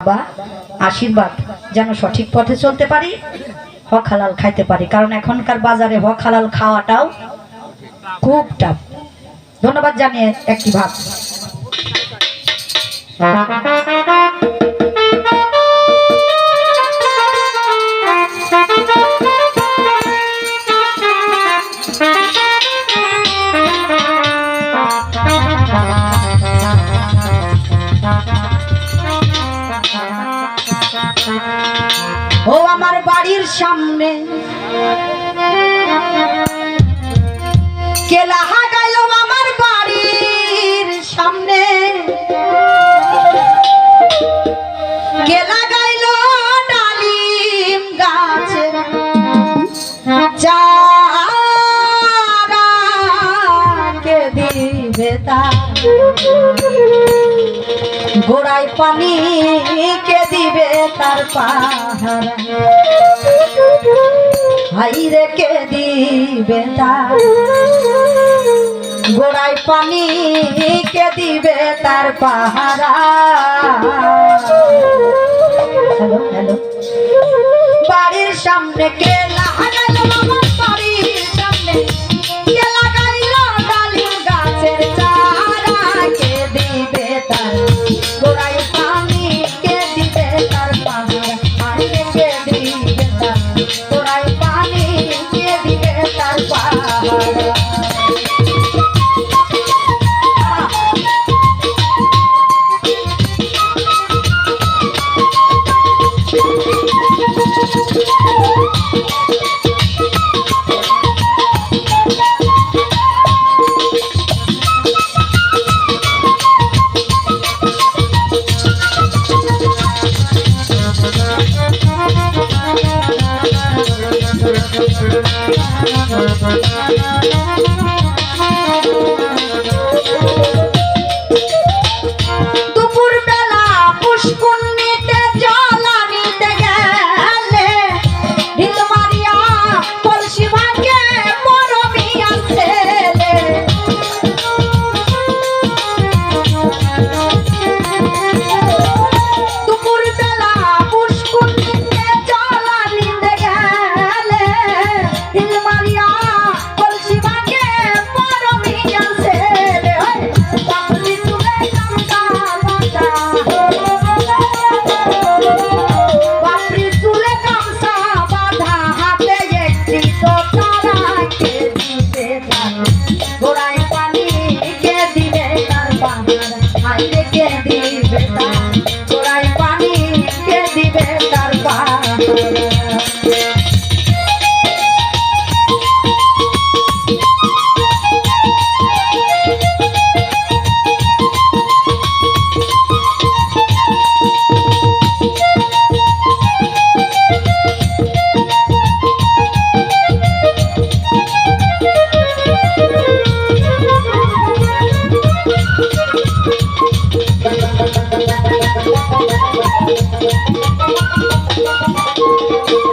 বা আশীর্বাদ যেন সঠিক পথে চলতে পারি, হক হালাল খাইতে পারি। কারণ এখনকার বাজারে হক হালাল খাওয়াটাও খুব টাফ ধন্যবাদ জানিয়ে একটি ভাব ও আমার বাড়ির সামনে। কেলা হাগাইল আমার বাড়ির সামনে। কেলা গাইল ডালিম গোড়ায় পানি কে দিবে তার পাহারা? হাই রে, কে দিবে তার? গোড়ায় পানি কে দিবে তার পাহারা? হ্যালো। বাড়ির সামনে কে দুপুর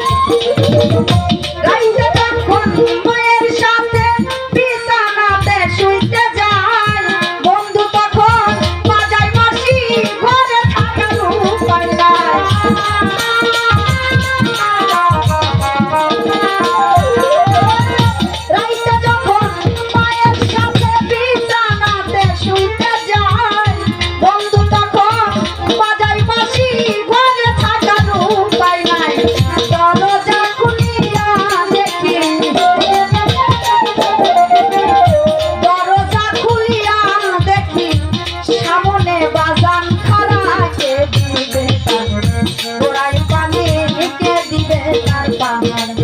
রাইজে Yeah.